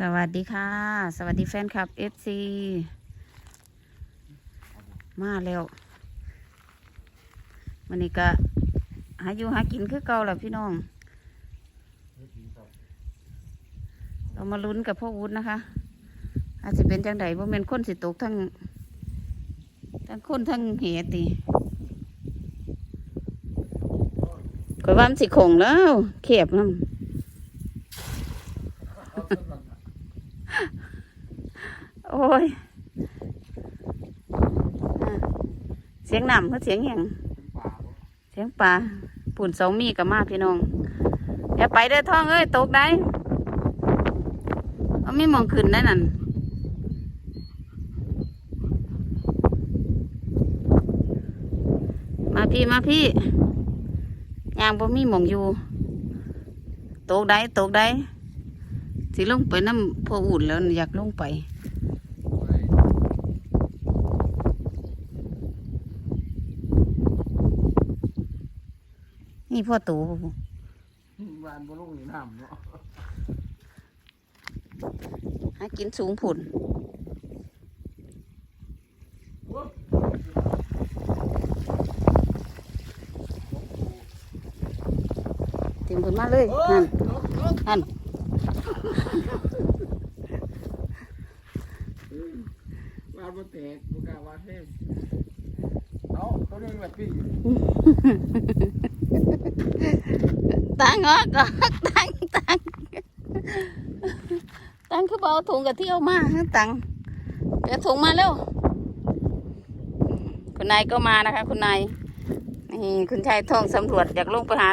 สวัสดีค่ะ สวัสดีแฟนคลับ FC มาแล้ววันนี้ก็หาอยู่หากินคือเก่าแหละพี่น้อง เรามาลุ้นกับพ่อวุฒินะคะ อาจจะเป็นจังไดว่าเป็นคนสิตกทั้งทั้งคนทั้งเหติก็ว่ามันสิคงแล้วเขียบน้ำ โอ้ยเสียงน้ำเขาเสียงหยังเสียงปลาปุ่นเสามีกับมาพี่น้องอย่าไปเด้อท้องเอ้ยตกได้เอาไม่มองขึ้นได้นั่นมาพี่มาพี่ยางบ่มีมองอยู่ตกได้ตกได้สิลงไปน้ำพออุ่นแล้วอยากลงไป นี่พ่อตู่บ่บุวานบนลงนี่น้ำเนาะหากินสูงผุนเต็มผุนมาเลยนั่นนั่นวานบนแตกบนกล้าวานเทพเอาตัวนึงแบบปิ้ง ตังเหรอก็ตังตังตังคือเบเอาถุงกะเที่ยวมาตังเดี๋ยวถุงมาเร็ว คุณนายก็มานะคะ คุณนายนี่คุณชายท่องสำรวจอยากลงไปหา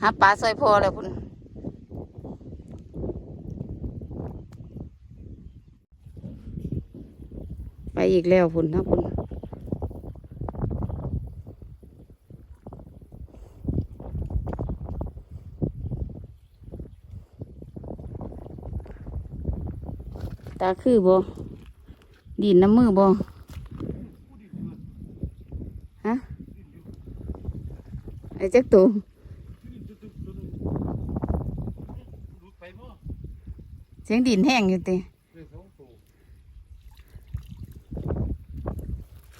หาปลาซอยพอเลยคุณไปอีกแล้วคุณนะคุณ ตาคือบ่ดินน้ำมือบ่ฮะไอ้จักตัวเสียงดินแห้งอยู่ติเรื่องสองตัว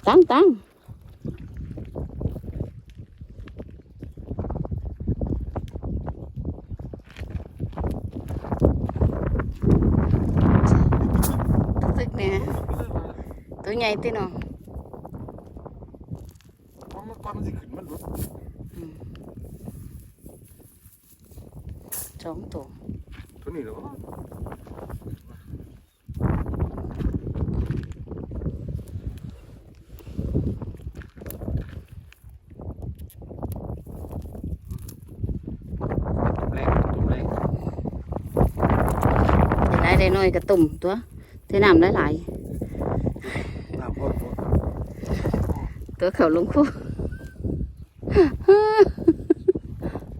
ตังตังรู้สึกเนี่ย ตัวใหญ่ติเนาะเพราะมันก่อนมันสิขึ้นมันหลุดสองตัวตัวนี้เหรอตุ่มแรงตุ่มแรงได้หลายได้น้อยก็ตุ่มตัวเทน้ำหลายน้ำพอตัว ๆตัวเขาลงคู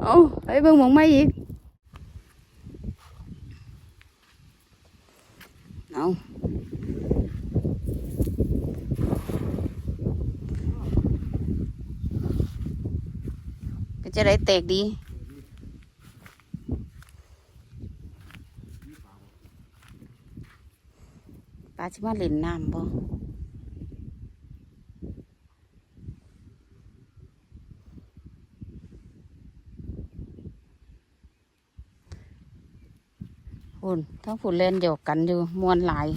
เอาไปเบิ่งหมองไม่อีกเอาก็จะได้แตกดี ปลาชิมาเล่นน้ำบ่ ฝุ่นทั้งฝุ่นเล่นเดียวกันอยู่มวนหลาย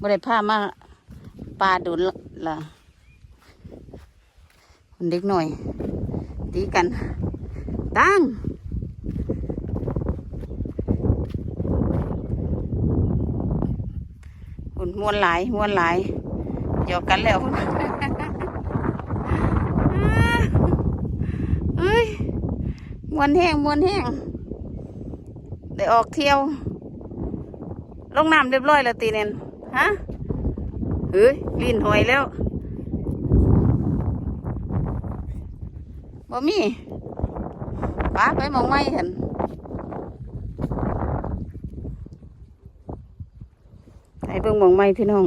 บ่ได้พามาปลาดุนละละคนเด็กหน่อย ตีกัน ตั้งหุ่นมวนหลายมวนหลายหยอกกันแล้วเอ้ยมวนแห้งมวนแห้งได้ออกเที่ยว ลงน้ำเรียบร้อยแล้วตีเนนฮะเฮ้ยลินหอยแล้วบ่มีป้าไปมองไม่เห็นให้เบิ่งมองไม้พี่น้อง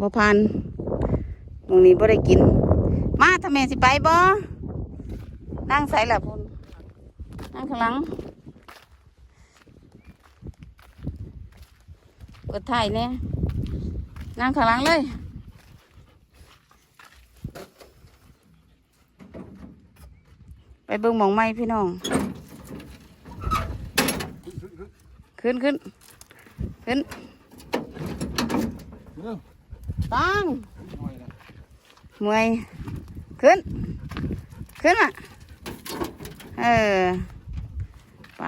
บ่ผ่านมองนี้บ่ได้กิน มาทำไมสิไปบ่นั่งใส่หละพุ่นนั่งข้างหลัง กดถ่ายเนี่ยนั่งข้างหลังเลยไปเบิ่งหมองไม้พี่น้อง ขึ้นขึ้นขึ้นตั้งหน่อยนะมวยขึ้น ขึ้นมาเออ ไป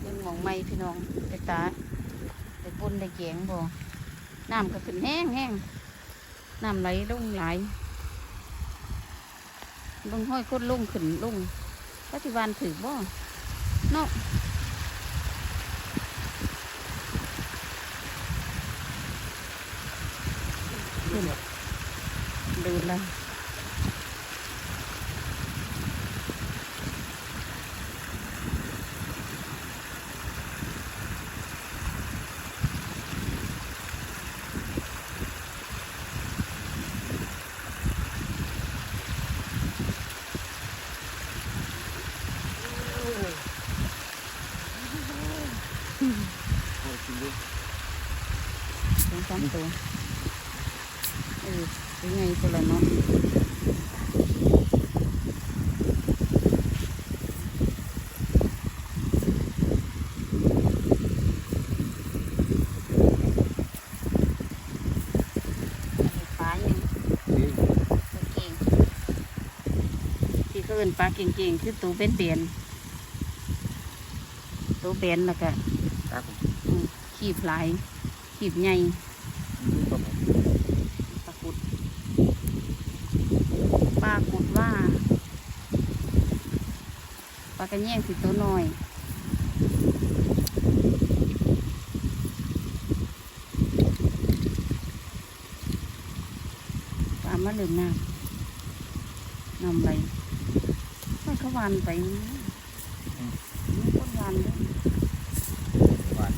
เบิ่งหมองไม่พี่น้องไปตาไป ปุ่นไปเกียงบ่น้ำก็ขึ้นแห้งแห้งน้ำไหลลุ่งไหลเบิ่งห้อยก้นลุ่งขึ้นลุ่งปัจจุบันถือบ่เนาะขึ้นดูแลว สองสามตัวเออเป็นไงตัวละเนาะปลาอย่างนี่ตัวเก่งที่เขาเอินปลาเก่งๆคือตัวเป็นเบียนๆตัวเบียนแล้วก็ครับอืมขีบหลาย ขีบใหญ่นี่ประมาณปลากุดปลากุดว่าปลากระแยงสิตัวน้อยปลามาเลืมน้ำนำไปไม่เขาวานไปนี่คนวานเลย วัน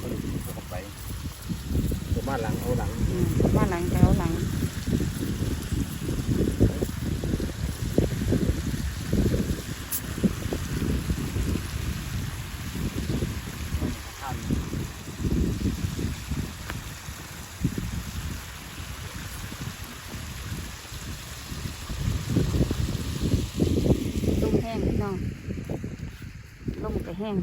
ก็เลยเข้าไปตัวบ้านหลังเอาหลัง อืมบ้านหลังแถวหลัง ข้าม ลมแห้งพี่น้องลมก็แห้ง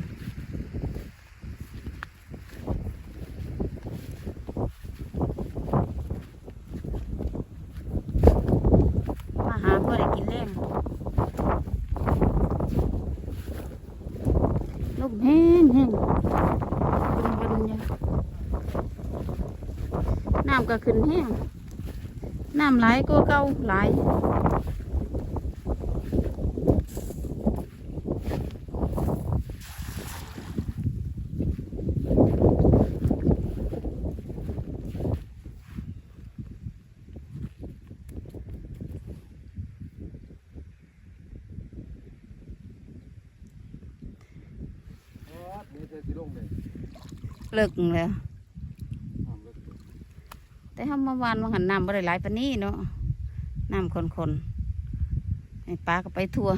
มาหาเพื่อได้กินแรงลมแห้งแห้งบึนบึนเนี่ยน้ำก็ขึ้นแห้งน้ำไหลก็เก่าไหลาย นี่เธอที่ลงเลย เลิกแล้วห้ามเลิกแต่ทำเมื่อวานมันหันน้ำบ่ได้หลายปานนี้เนาะน้ำคนๆให้ปลาก็ไปทั่ว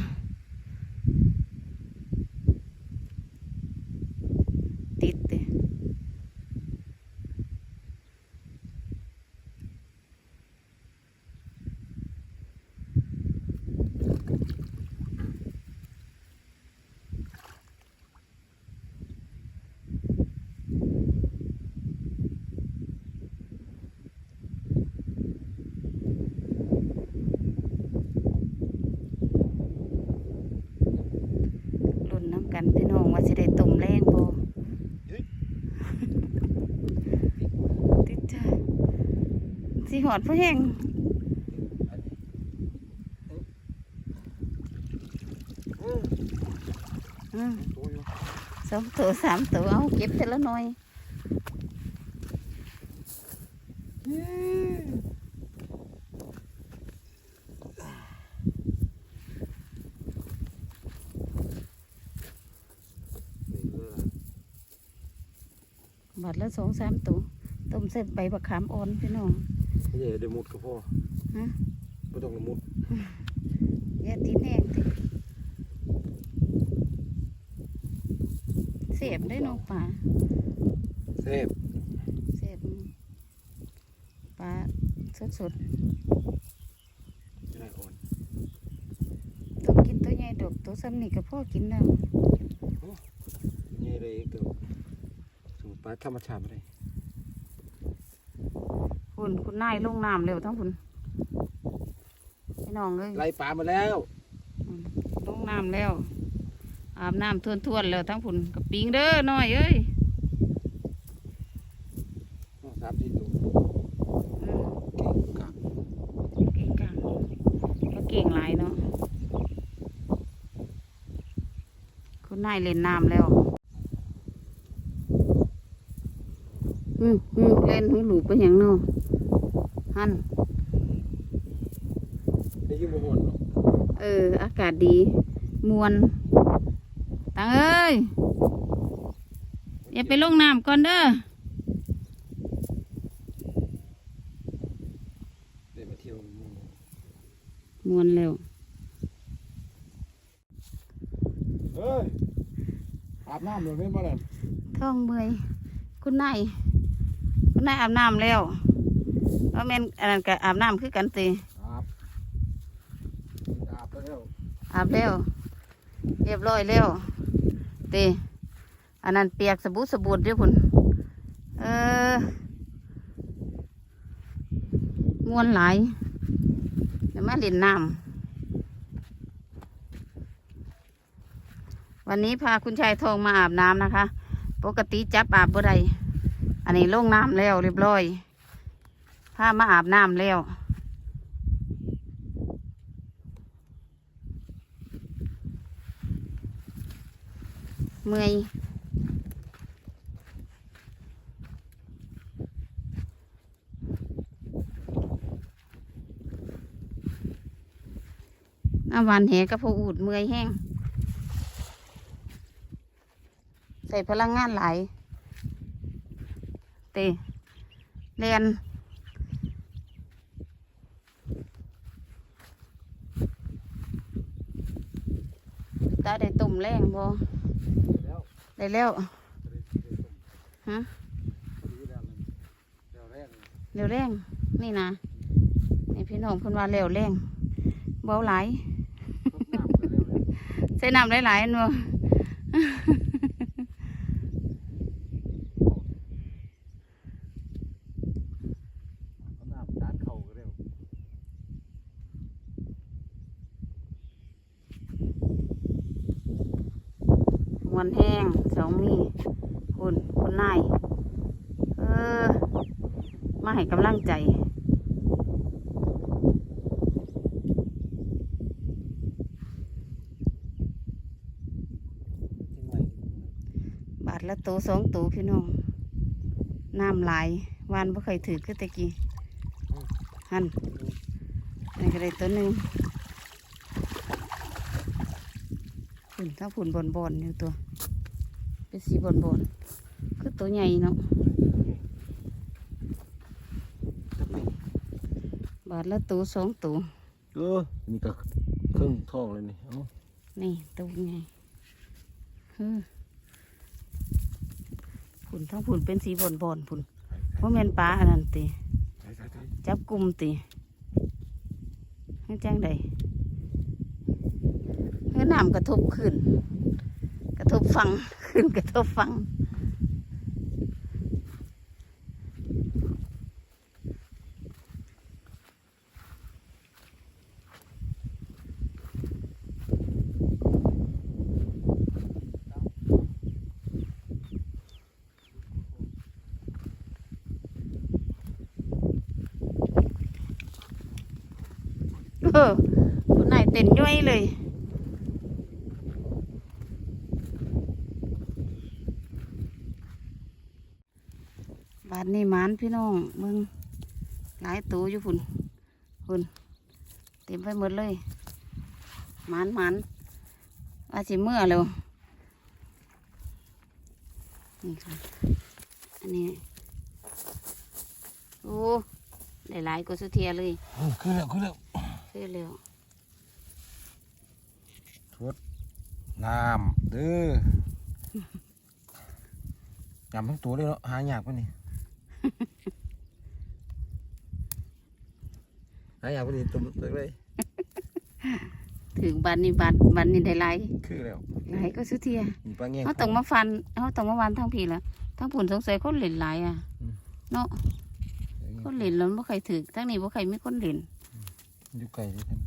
ติดเด้รุ่นน้ำกันพี่น้องว่าสิได้ต้มแรงบ่ติดใจ สิหอดผู้แห้งอืมอืมตัวอยู่สองตัวสามตัวเอาเก็บแต่ละหน่อยนี่เลยบาทละสองสามตัวต้มเส้นใบบักขามอ่อนพี่น้อง ไม่ใช่ได้มุดก็พอฮะไม่ต้องมุดอย่าตีนแห้งติเสียบได้น้องป่าเซฟเสียบปลาสดจะได้อ่อนๆต้องกินตัวใหญ่ดอกตัวซ้ำนี่ก็พ่อกินแล้วนี่เลยเกี่ยวสูตรปลาธรรมชาติอะไร คุณคุณนายลงน้ำเร็วทั้งคุณพี่น้องเลยไล่ปลามาแล้วลงน้ำแล้ว อาบน้ำทวนๆแล้วทั้งคุณกับปิงเด้อน้อยเอ้ยสามสี่ตัวอืมเก่งกักเก่งกังก็เก่งหลายเนาะคุณนายเล่นน้ำแล้วอืมอืมเล่นหูหลูกไปอย่างเนาะ ฮันได้ยินบ่หอนเนาะเออ อากาศดีมวนตังเอ้ยอย่าไปลงน้ำก่อนเด้อเดี๋ยวมาเที่ยวหมู่มวนแล้วเฮ้ยอาบน้ำเลยเป็นบ่ล่ะท้องเมื่อยคุณนายคุณนายอาบน้ำแล้ว ว่าแม่นอันนั้นก็อาบน้ำคือกันตีอาบอาบไปแล้วอาบแล้วเรียบร้อยแล้วตีอันนั้นเปียกสบู่สบู่ด้วยพุ่นเออมวนหลายเดี๋ยวมาเล่นน้ำวันนี้พาคุณชายทองมาอาบน้ำนะคะ ปกติจับอาบบ่ได้อันนี้ลงน้ำแล้วเรียบร้อย พามาอาบน้ำแล้วเมื่อยอาวันแหกับผู้อูดเมื่อยแห้ง ใส่พลังงานหลายเตเรียนตาได้ตุ่ มแรงบ่ได้แล้วฮะเร็วแรงนี่นะนี่พี่น้องคุณว่าเร็วแรงเบาไหลใส่น้ำหลายๆนัว เอาน้ำด้านเข่าก็เร็ว มวนแห้งสองมีคุณคุณนายเออ มาให้กำลังใจบาทละตัวสองตัวพี่น้องน้ำหลายวานบ่เคยถือคือแตะกี้หันนี่ก็ได้ตัวหนึ่ง ฝุ่นถ้าฝุ่นบอนบอนๆอยู่ตัว เป็นสีบอนบอนๆคือตัวใหญ่เนาะจะไปบาทละตัวสองตัวเออนี่ก็เครื่องท้องเลยนี่เอ้านี่ตัวใหญ่เฮ้อฝุ่นทั้งฝุ่นเป็นสีบอนบอนๆฝุ่นว่าแม่นปลาอันนั้นติใช่ใช่ใช่จับกลุ่มติให้แจ้งใด เฮ้ยน้ำกระทบขึ้น กระทบฟังขึ้นกระทบฟังเออคุณนายเต้นย่อยเลย ดนี้หมานพี่น้องมึงหลายตัวอยู่พุ่นพุ่นเต็มไปหมดเลยหมานหมานว่าสิเมื่อเร็วนี่ค่ะอันนี้โอ้ได้หลายกว่าสุเทียเลยอืมขึ้นแล้วขึ้นแล้วคือเร็วน้ำเด้อยำทั้งตัวเลยเนาะหายากปะนี่ หายากปะนี่ตุ่มเลย ถึงบันนี้บันบันนี้ได้หลายคือแล้วหลายก็สุเทียมีปลาแง่งเขาต้องมาฟันเขาต้องมาวันทั้งพี่ละทั้งผุนสงสัยคนเหล่นหลายอะอืมเนาะคนเหล่นแล้วบ่ใครถือทั้งนี้บ่ใครมีคนเหล่นอยู่ไกลด้วยกัน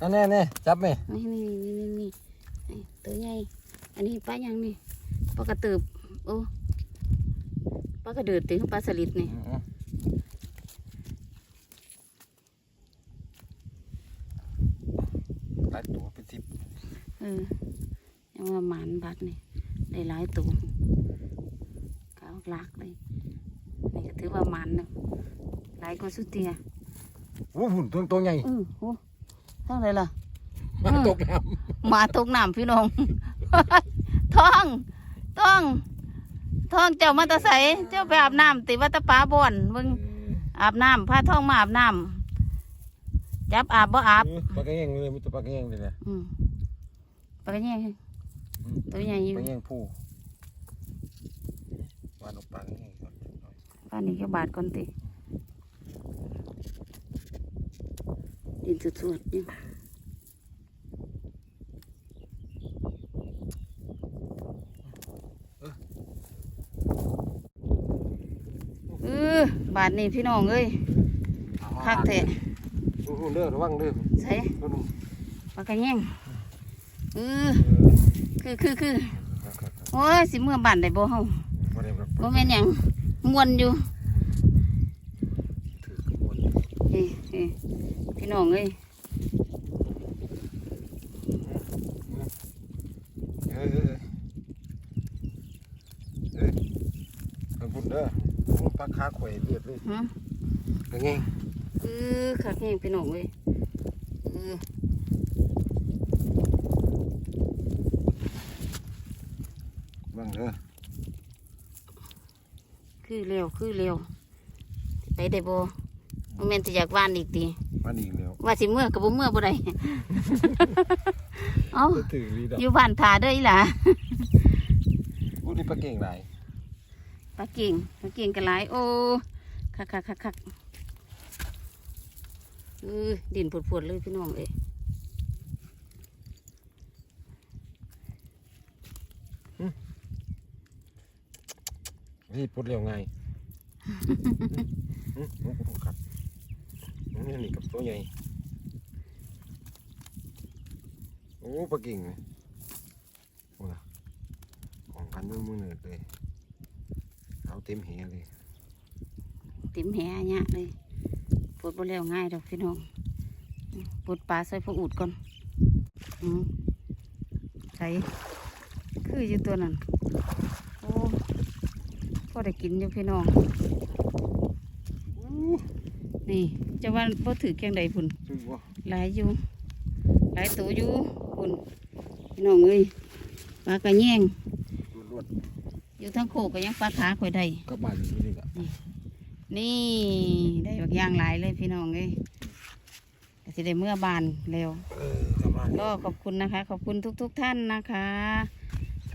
อันแน่แน่จับไหมนี่นี่นี่นี่นี่นี่ตัวใหญ่อันนี้ปลายังนี่ปลากระตืบโอ้ป ลากระเดือดติปลาสลิดนี่อืมหลายตัวเป็นสิบเออยังว่าหมานบัดนี่ได้หลายตัวกาวลากเลยนี่ก็ถือว่าหมันเนาะหลายกว่าสุเตียโอ้หุ่นตัวตัวใหญ่อือโอ้ทั้งเลยล่ะมาตกน้หมาตกน้ำพี่น้องท้องท้อง ท้องเจ้ามาแตะใสเจ้าไปอาบน้ำติวัดตะปาบ่อนเบิ่งำอาบน้ำพาท้องมาอาบน้ำจับอาบบ่อาบเออปลากระแยงเลยมีแต่ปลากระแยงเลยนะอืมปลาแย่งอืมตัวใหญ่อยู่ ปลากระแยงผู้วานออกปลากระแยงก่อนบ้านนี้ก็บาดก่อนติดินสวดๆนี่เออบาดนี่พี่น้องเอ้ยคักแท้โอ้โหเด้อระวังเด้อใส่ตัวหนึงปลากระแย่งเออเออคือคือคือครับครับครับโอ้ยสิเมื่อบ้านได้บ่เฮาบ่ได้แบบบ่แม่นหยังม่วนอยู่ถือขบวนเอ้เอ้พี่น้องเอ้ย เออเออเออขอบคุณเด้อโอ้ปลา คาข่อยเลือดเลยหึกระแยงเออคักแฮงพี่น้องเอ้ยเออบังเด้อคือเร็วคือเร็วสิไปได้บ่บ่แม่นสิอยากว่านอีกติมาอีกแล้วว่าสิเมื่อก็บ่เมื่อบ่ได้ เอ้าถือลีดอกอยู่บ้านท่าเด้ออีหล่ะอู้นี่ปลาเก่งหลาย ปลาเก่งปลาเก่งก็หลายโอ้คักคักคักคักเออดินผุดๆเลยพี่น้องเอ้ยพี่พุดเร็วไงอืมอืมอืมครับอืมนี่นี่กับตัวใหญ่โอ้ปลาเก่งเลยโอ้ของกันมือมือเหนือเลย เอาเต็มแหเลยติมแหเนี่ยเลยปวดบ่แล้วง่ายดอกพี่น้องปวดปลาใส่พวกอูดก่อนอืมใส่คืออยู่ตัวนั้นโอ้พอได้กินอยู่พี่น้องนี่จะว่าพอถือแกงใดพุ่นซึ่งว่าหลายอยู่หลายตัวอยู่พุ่นพี่น้องเอ้ยปลากระแยงรวด อยู่ทั้งโคกก็ยังปลาขาข่อยได้ๆก็บานอยู่นี่แหละนี่ได้บักอย่างหลายเลยพี่น้องเอ้ยก็สิได้เมื่อบานเร็ว เออก็บานก็ขอบคุณนะคะ ขอบคุณทุกๆทท่านนะคะ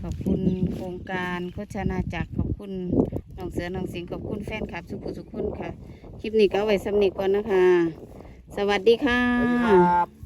ขอบคุณโครงการโฆษณาจักรขอบคุณน้องเสือน้องสิงห์ขอบคุณแฟนคลับสุขุสุขุนค่ะ คลิปนี้ก็เอาไว้สำนีก่อนนะคะ สวัสดีค่ะสวัสดีครับ